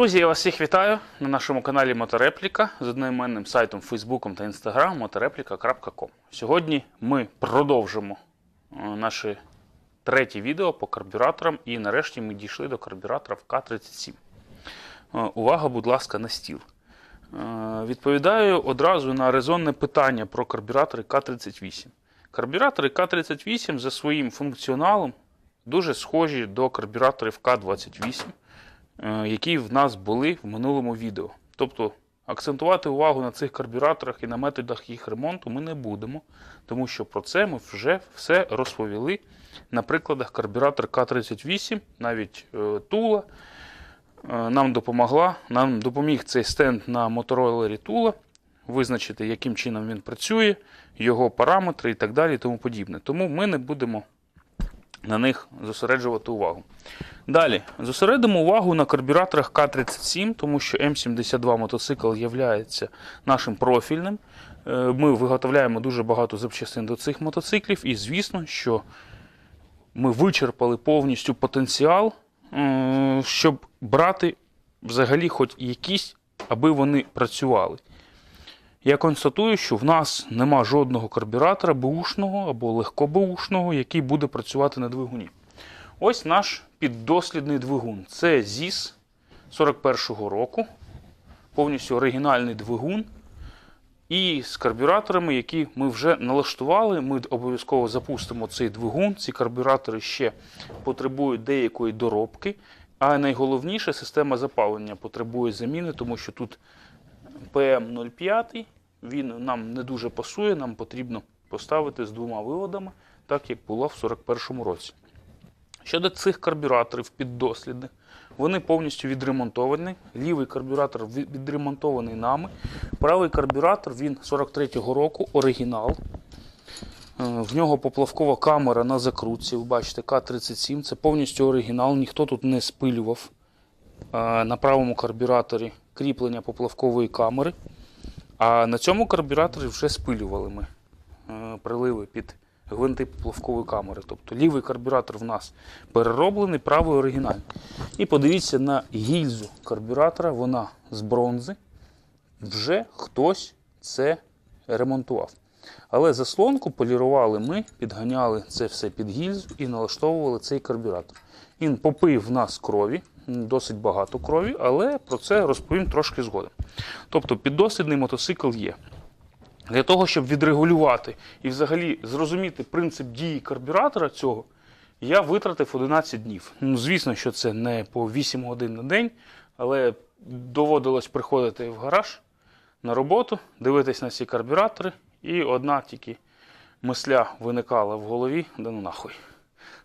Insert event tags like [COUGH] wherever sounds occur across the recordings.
Друзі, я вас всіх вітаю на нашому каналі Моторепліка з одноіменним сайтом, Фейсбуком та Інстаграм motoreplika.com. Сьогодні ми продовжимо е, наше третє відео по карбюраторам, і нарешті ми дійшли до карбюратора в К-37. Е, Увага, будь ласка, на стіл. Е, Відповідаю одразу на резонне питання про карбюратори К-38. Карбюратори К-38 за своїм функціоналом дуже схожі до карбюраторів К-28 е, які в нас були в минулому відео. Тобто акцентувати увагу на цих карбюраторах і на методах їх ремонту ми не будемо, тому що про це ми вже все розповіли на прикладах карбюратор К-38, навіть е, Тула е, нам допомогла, нам допоміг цей стенд на моторолері Тула визначити, яким чином він працює, його параметри і так далі, і тому подібне. Тому ми не будемо на них зосереджувати увагу. Далі зосередимо увагу на карбюраторах К-37, тому що М72 мотоцикл є нашим профільним. Е, Ми виготовляємо дуже багато запчастин до цих мотоциклів, і звісно, що ми вичерпали повністю потенціал, е, щоб брати взагалі хоч якісь, аби вони працювали. Я констатую, що в нас нема жодного карбюратора бушного або легкобушного, який буде працювати на двигуні. Ось наш піддослідний двигун. Це ЗІС 41-го року, повністю оригінальний двигун. І з карбюраторами, які ми вже налаштували, ми обов'язково запустимо цей двигун. Ці карбюратори ще потребують деякої доробки. А найголовніше, система запалення потребує заміни, тому що тут PM05, він нам не дуже пасує, нам потрібно поставити з двома виводами, так як було в 41-му році. Щодо цих карбюраторів піддослідних, вони повністю відремонтовані. Лівий карбюратор відремонтований нами. Правий карбюратор він 43-го року, оригінал. Е, В нього поплавкова камера на закрутці. Ви бачите, К-37. Це повністю оригінал, ніхто тут не спилював е, на правому карбюраторі кріплення поплавкової камери. А на цьому карбюраторі вже спилювали ми е, приливи під гвинти поплавкової камери. Тобто лівий карбюратор в нас перероблений, правий оригінальний. І подивіться на гільзу карбюратора, вона з бронзи. Вже хтось це ремонтував. Але заслонку полірували ми, підганяли це все під гільзу і налаштовували цей карбюратор. Він попив в нас крові, досить багато крові, але про це розповім трошки згодом. Тобто піддослідний мотоцикл є. Для того, щоб відрегулювати і взагалі зрозуміти принцип дії карбюратора цього, я витратив 11 днів. Ну, звісно, що це не по 8 годин на день, але доводилось приходити в гараж на роботу, дивитись на ці карбюратори, і одна тільки мисля виникала в голові, да ну нахуй.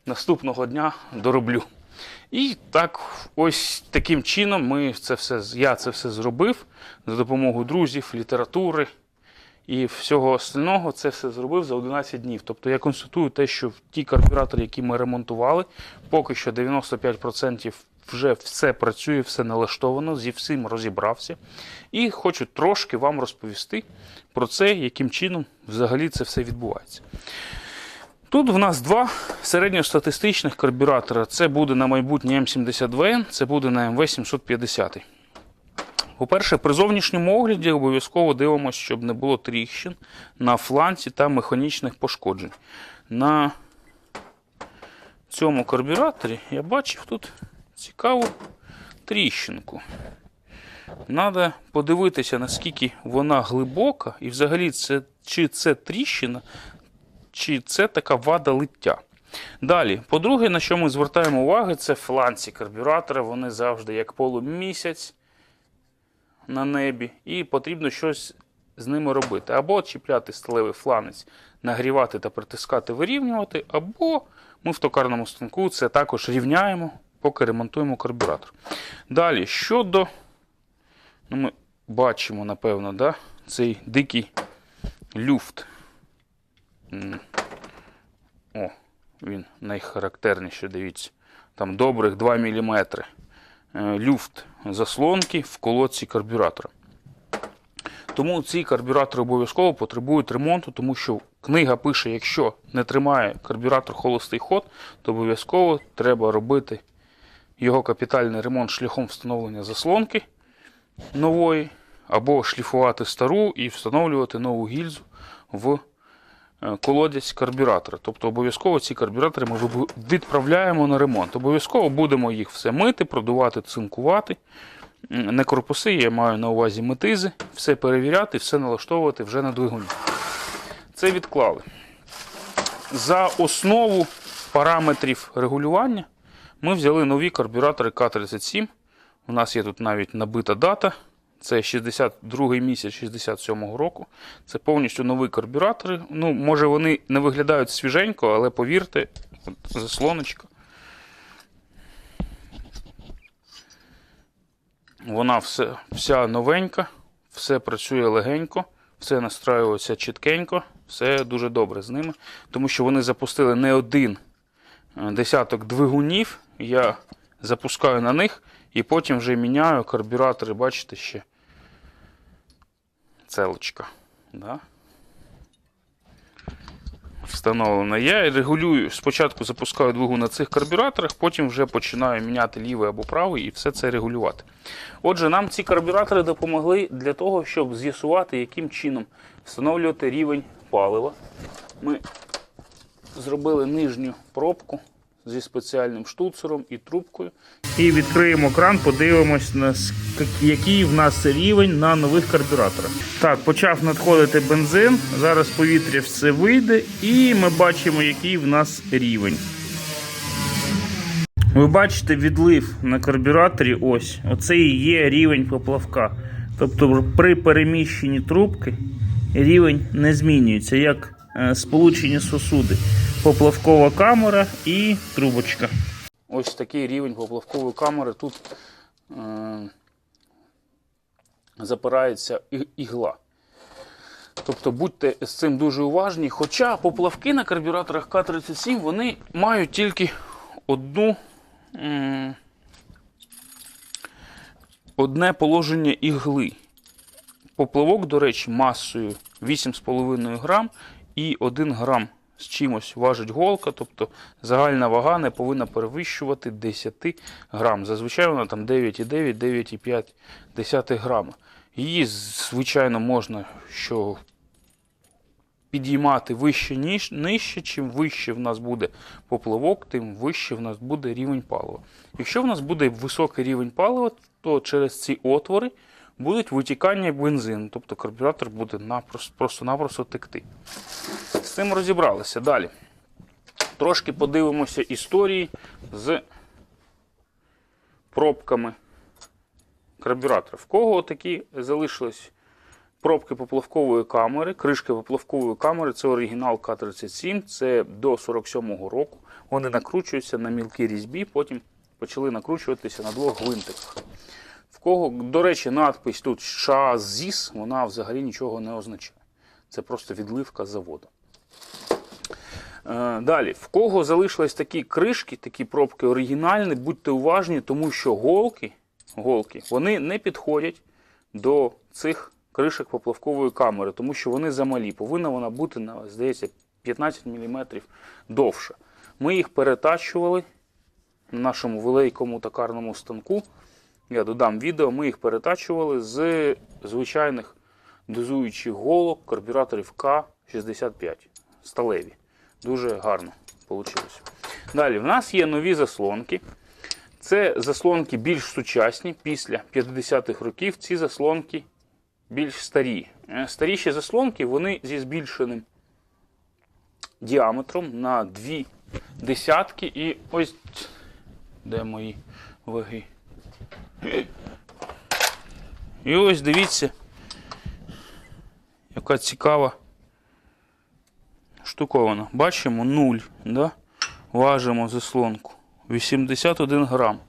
Наступного дня дороблю. І так, ось таким чином ми це все, я це все зробив за допомогою друзів, літератури і всього остального. Це все зробив за 11 днів. Тобто я констатую те, що ті карбюратори, які ми ремонтували, поки що 95% вже все працює, все налаштовано, зі всім розібрався. І хочу трошки вам розповісти про це, яким чином взагалі це все відбувається. Тут в нас два середньостатистичних карбюратора. Це буде на майбутнє М72Н, це буде на МВ750. По-перше, при зовнішньому огляді обов'язково дивимося, щоб не було тріщин на фланці та механічних пошкоджень. На цьому карбюраторі я бачив тут цікаву тріщинку. Треба подивитися, наскільки вона глибока, і взагалі це, чи це тріщина, чи це така вада лиття. Далі, по-друге, на що ми звертаємо увагу, це фланці карбюратора. Вони завжди як полумісяць на небі, і потрібно щось з ними робити. Або чіпляти сталевий фланець, нагрівати та притискати, вирівнювати, або ми в токарному станку це також рівняємо, поки ремонтуємо карбюратор. Далі, щодо, ну ми бачимо, напевно, да, цей дикий люфт. О, він найхарактерніший, дивіться. Там добрих 2 мм люфт заслонки в колодці карбюратора. Тому ці карбюратори обов'язково потребують ремонту, тому що книга пише, якщо не тримає карбюратор холостий ход, то обов'язково треба робити його капітальний ремонт шляхом встановлення заслонки нової, або шліфувати стару і встановлювати нову гільзу в е, колодязь карбюратора. Тобто обов'язково ці карбюратори ми відправляємо на ремонт. Обов'язково будемо їх все мити, продувати, цинкувати. Не корпуси, я маю на увазі метизи, все перевіряти, все налаштовувати вже на двигуні. Це відклали. За основу параметрів регулювання ми взяли нові карбюратори К-37. У нас є тут навіть набита дата. Це 62 місяць 67-го року. Це повністю нові карбюратори. Ну, може, вони не виглядають свіженько, але повірте, от заслоночка. Вона все, вся новенька, все працює легенько, все настраюється чіткенько, все дуже добре з ними. Тому що вони запустили не один е, десяток двигунів. Я запускаю на них і потім вже міняю карбюратори, бачите, ще целочка. Да? Встановлена. Я регулюю, спочатку запускаю двигун на цих карбюраторах, потім вже починаю міняти лівий або правий і все це регулювати. Отже, нам ці карбюратори допомогли для того, щоб з'ясувати, яким чином встановлювати рівень палива. Ми зробили нижню пробку зі спеціальним штуцером і трубкою. І відкриємо кран, подивимось, на який в нас рівень на нових карбюраторах. Так, почав надходити бензин. Зараз повітря все вийде, і ми бачимо, який в нас рівень. Ви бачите відлив на карбюраторі. Ось. Оце і є рівень поплавка. Тобто при переміщенні трубки рівень не змінюється, як е, сполучені сосуди. Поплавкова камера і трубочка. Ось такий рівень поплавкової камери. Тут е, запирається ігла. Тобто будьте з цим дуже уважні. Хоча поплавки на карбюраторах К-37 вони мають тільки одну, одне положення ігли. Поплавок, до речі, масою 8,5 грам і 1 грам з чимось важить голка, тобто загальна вага не повинна перевищувати 10 грам. Зазвичай вона там 9,9-9,5 грама. Її, звичайно, можна що підіймати вище, ніж нижче. Чим вище в нас буде поплавок, тим вище в нас буде рівень палива. Якщо в нас буде високий рівень палива, то через ці отвори будуть витікання бензину, тобто карбюратор буде просто-напросто текти. Цим розібралися. Далі. Трошки подивимося історії з пробками карбюратора. В кого такі залишились пробки поплавкової камери, кришки поплавкової камери, це оригінал К-37, це до 47-го року. Вони накручуються на мілкій різьбі, потім почали накручуватися на двох гвинтиках. В кого, до речі, надпись тут ШАЗІС, вона взагалі нічого не означає. Це просто відливка заводу. Е, Далі, в кого залишились такі кришки, такі пробки оригінальні, будьте уважні, тому що голки, голки вони не підходять до цих кришок поплавкової камери, тому що вони замалі. Повинна вона бути, здається, 15 мм довша. Ми їх перетачували на нашому великому токарному станку. Я додам відео, ми їх перетачували з звичайних дозуючих голок карбюраторів К-65 сталеві. Дуже гарно вийшло. Далі, в нас є нові заслонки. Це заслонки більш сучасні. Після 50-х років ці заслонки більш старі. Е, Старіші заслонки вони зі збільшеним діаметром на дві десятки. І ось де мої ваги. І ось дивіться, яка цікава штукована. Бачимо 0, да? важимо заслонку 81 грам.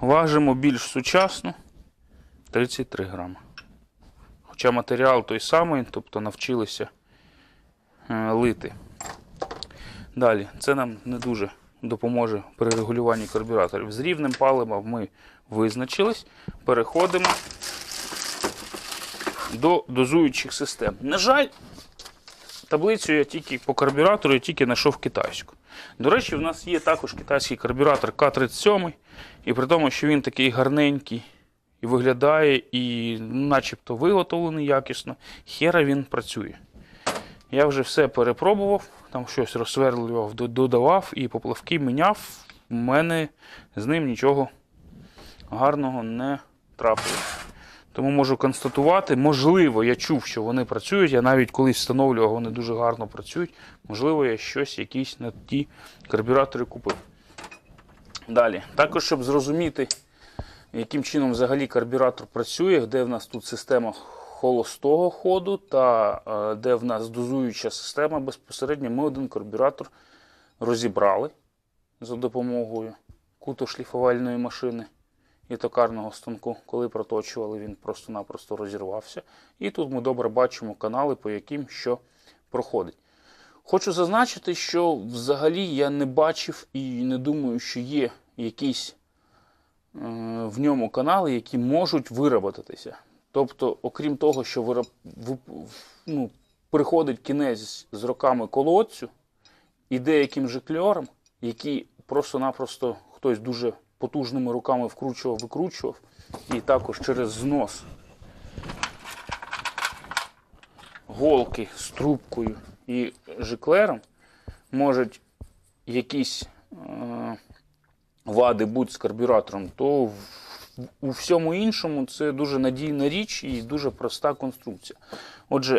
Важимо більш сучасно 33 грами. Хоча матеріал той самий, тобто навчилися е, лити. Далі, це нам не дуже допоможе при регулюванні карбюраторів. З рівнем палива ми визначились. Переходимо до дозуючих систем. На жаль, таблицю я тільки по карбюратору я тільки знайшов китайську. До речі, в нас є також китайський карбюратор К-37, і при тому, що він такий гарненький і виглядає, і начебто виготовлений якісно, хера він працює. Я вже все перепробував, там щось розсверлював, додавав і поплавки міняв. У мене з ним нічого гарного не трапилось. Тому можу констатувати, можливо, я чув, що вони працюють. Я навіть колись встановлював, вони дуже гарно працюють. Можливо, я щось, якісь на ті карбюратори купив. Далі. Також, щоб зрозуміти, яким чином взагалі карбюратор працює, де в нас тут система холостого ходу та е, де в нас дозуюча система безпосередньо, ми один карбюратор розібрали за допомогою кутошліфувальної машини і токарного станку. Коли проточували, він просто-напросто розірвався. І тут ми добре бачимо канали, по яким що проходить. Хочу зазначити, що взагалі я не бачив і не думаю, що є якісь е, в ньому канали, які можуть вироботитися. Тобто, окрім того, що вироб... ну, приходить кінець з роками колодцю і деяким жикльорам, які просто-напросто хтось дуже потужними руками вкручував, викручував, і також через знос голки з трубкою і жиклером можуть якісь е, вади бути з карбюратором, то у всьому іншому це дуже надійна річ і дуже проста конструкція. Отже,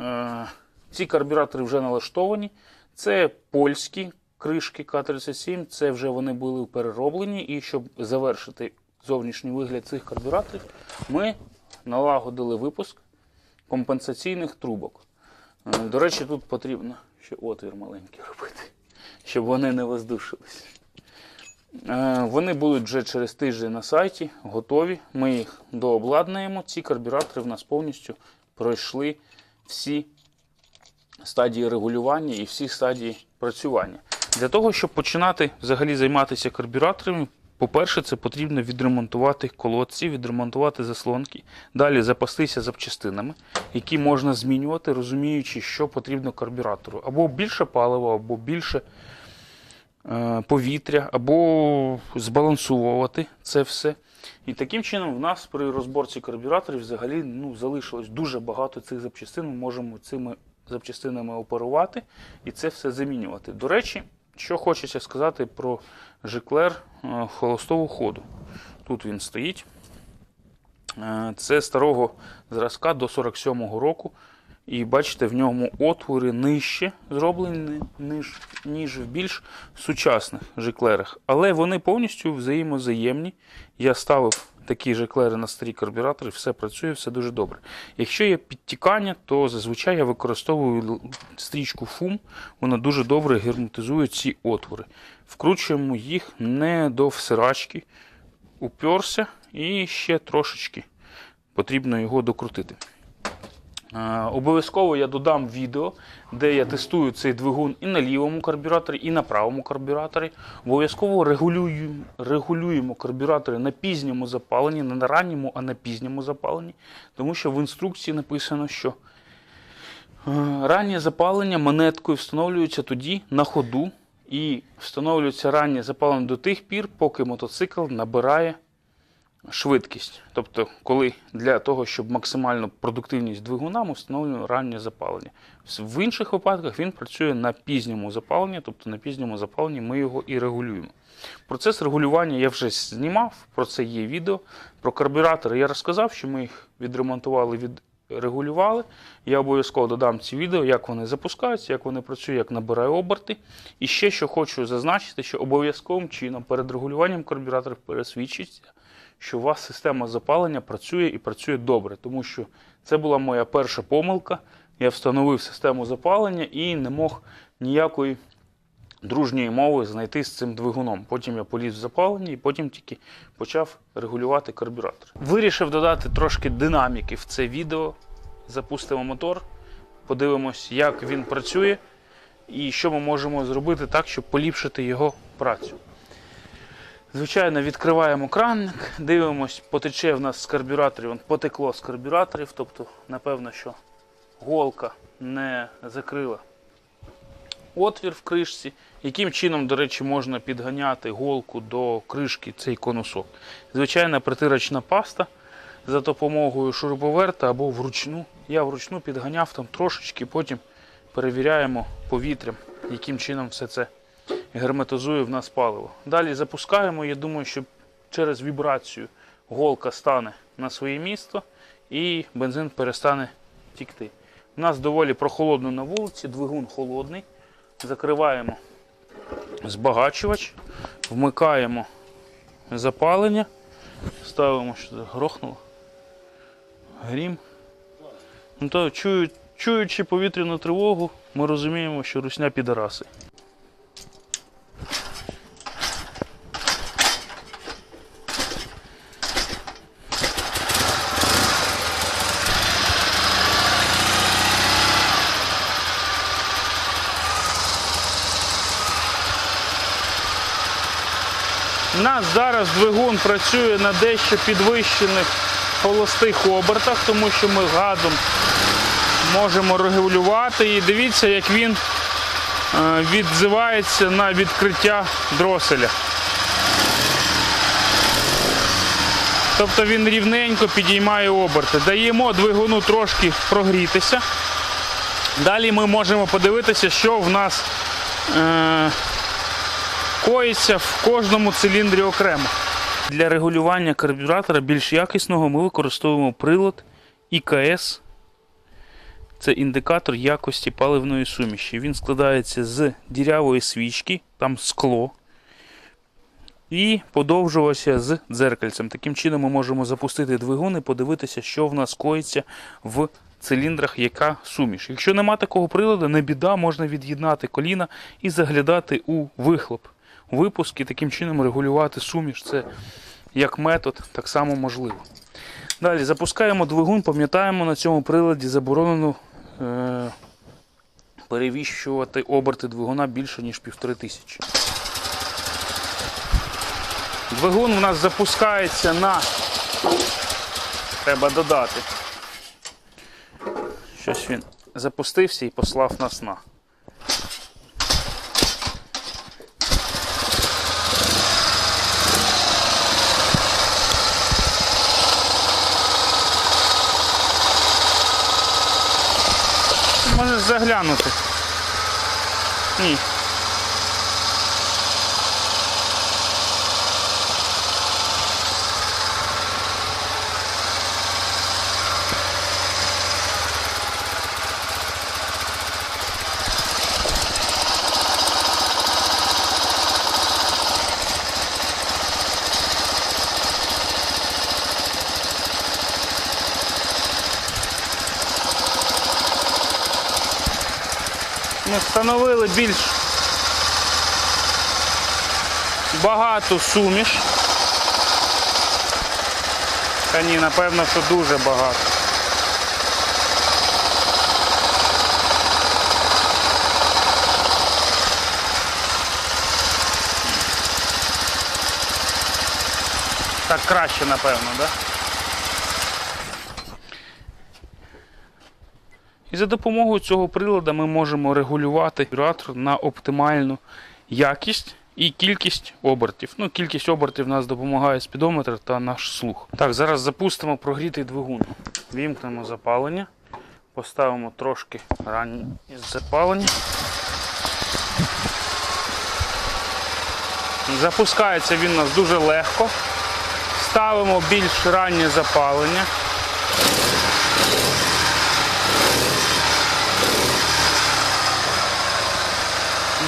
е, ці карбюратори вже налаштовані. Це польські кришки К-37, це вже вони були перероблені. І щоб завершити зовнішній вигляд цих карбюраторів, ми налагодили випуск компенсаційних трубок. Е, До речі, тут потрібно ще отвір маленький робити, щоб вони не воздушились. Е, Вони будуть вже через тиждень на сайті, готові. Ми їх дообладнаємо. Ці карбюратори в нас повністю пройшли всі стадії регулювання і всі стадії працювання. Для того, щоб починати взагалі займатися карбюраторами, по-перше, це потрібно відремонтувати колодці, відремонтувати заслонки, далі запастися запчастинами, які можна змінювати, розуміючи, що потрібно карбюратору. Або більше палива, або більше е, повітря, або збалансовувати це все. І таким чином в нас при розборці карбюраторів взагалі ну, залишилось дуже багато цих запчастин. Ми можемо цими запчастинами оперувати і це все замінювати. До речі, що хочеться сказати про жиклер е, холостого ходу. Тут він стоїть. Е, Це старого зразка до 47-го року. І бачите, в ньому отвори нижче зроблені, ніж, ніж в більш сучасних жиклерах. Але вони повністю взаємозаємні. Я ставив такі жиклери на старі карбюратори, все працює, все дуже добре. Якщо є підтікання, то зазвичай я використовую стрічку фум, вона дуже добре герметизує ці отвори. Вкручуємо їх не до всирачки, уперся і ще трошечки потрібно його докрутити. Е, Обов'язково я додам відео, де я тестую цей двигун і на лівому карбюраторі, і на правому карбюраторі. Обов'язково регулюємо, регулюємо карбюратори на пізньому запаленні, не на ранньому, а на пізньому запаленні. Тому що в інструкції написано, що е, раннє запалення монеткою встановлюється тоді на ходу і встановлюється раннє запалення до тих пір, поки мотоцикл набирає швидкість. Тобто, коли для того, щоб максимальну продуктивність двигуна, ми встановлюємо раннє запалення. В інших випадках він працює на пізньому запаленні, тобто на пізньому запаленні ми його і регулюємо. Процес регулювання я вже знімав, про це є відео. Про карбюратори я розказав, що ми їх відремонтували, відрегулювали. Я обов'язково додам ці відео, як вони запускаються, як вони працюють, як набирає оберти. І ще що хочу зазначити, що обов'язковим чином перед регулюванням карбюраторів пересвідчиться, що у вас система запалення працює і працює добре, тому що це була моя перша помилка. Я встановив систему запалення і не мог ніякої дружньої мови знайти з цим двигуном. Потім я поліз в запалення і потім тільки почав регулювати карбюратор. Вирішив додати трошки динаміки в це відео. Запустимо мотор, подивимось, як він працює і що ми можемо зробити так, щоб поліпшити його працю. Звичайно, відкриваємо кранник, дивимось, потече в нас з карбюраторів, потекло з карбюраторів, тобто, напевно, що голка не закрила отвір в кришці, яким чином, до речі, можна підганяти голку до кришки цей конусок. Звичайна притирочна паста за допомогою шуруповерта або вручну. Я вручну підганяв там трошечки, потім перевіряємо повітрям, яким чином все це герметизує в нас паливо. Далі запускаємо. Я думаю, що через вібрацію голка стане на своє місто і бензин перестане тікти. У нас доволі прохолодно на вулиці, двигун холодний. Закриваємо збагачувач, вмикаємо запалення, ставимо, що грохнуло. Грім. Ну, то, чую, чуючи повітряну тривогу, ми розуміємо, що русня підараси. У нас зараз двигун працює на дещо підвищених холостих обертах, тому що ми газом можемо регулювати. І дивіться, як він е, відзивається на відкриття дроселя. Тобто він рівненько підіймає оберти. Даємо двигуну трошки прогрітися. Далі ми можемо подивитися, що в нас е, коїться в кожному циліндрі окремо. Для регулювання карбюратора більш якісного ми використовуємо прилад ІКС. Це індикатор якості паливної суміші. Він складається з дірявої свічки, там скло. І подовжувався з дзеркальцем. Таким чином ми можемо запустити двигун і подивитися, що в нас коїться в циліндрах, яка суміш. Якщо нема такого приладу, не біда, можна від'єднати коліна і заглядати у вихлоп. Випуск і таким чином регулювати суміш. Це як метод, так само можливо. Далі запускаємо двигун, пам'ятаємо на цьому приладі заборонено е- перевіщувати оберти двигуна більше, ніж півтори тисячі. Двигун у нас запускається на. Треба додати. Щось він запустився і послав нас на. Заглянути. Ні. Ми встановили більш багату суміш. Та ні, напевно, що дуже багато. Так краще, напевно, так? Да? І за допомогою цього приладу ми можемо регулювати карбюратор на оптимальну якість і кількість обертів. Ну, кількість обертів нас допомагає спідометр та наш слух. Так, зараз запустимо прогрітий двигун. Вімкнемо запалення, поставимо трошки раннє запалення. Запускається він у нас дуже легко. Ставимо більш раннє запалення.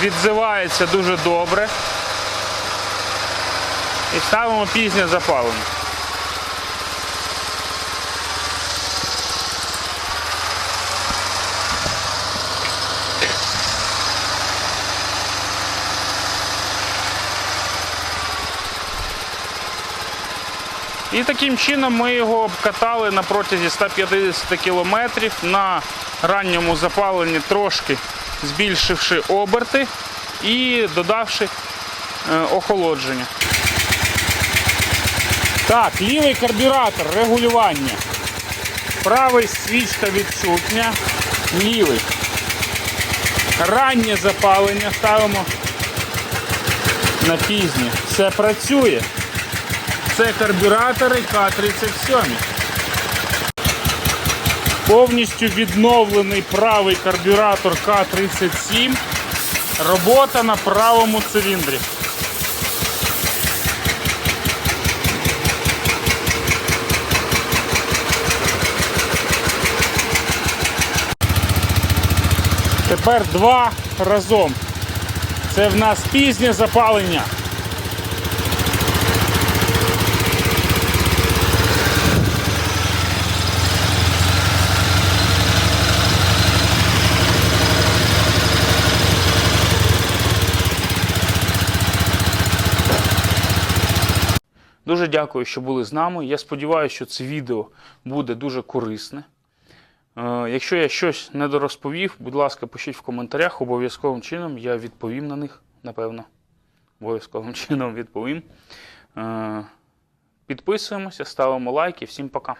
Відзивається дуже добре. І ставимо пізнє запалення. І таким чином ми його обкатали на протязі 150 кілометрів на ранньому запаленні трошки збільшивши оберти і додавши е, охолодження. Так, лівий карбюратор регулювання. Правий свічка відсутня, лівий. раннє запалення ставимо на пізнє. Все працює. Це карбюратори К-37. Повністю відновлений правий карбюратор К-37. Робота на правому циліндрі. Тепер два разом. Це в нас пізнє запалення. Дуже дякую, що були з нами. Я сподіваюся, що це відео буде дуже корисне. Е, Якщо я щось недорозповів, будь ласка, пишіть в коментарях. Обов'язковим чином я відповім на них, напевно. Обов'язковим [LAUGHS] чином відповім. Е, Підписуємося, ставимо лайки. Всім пока.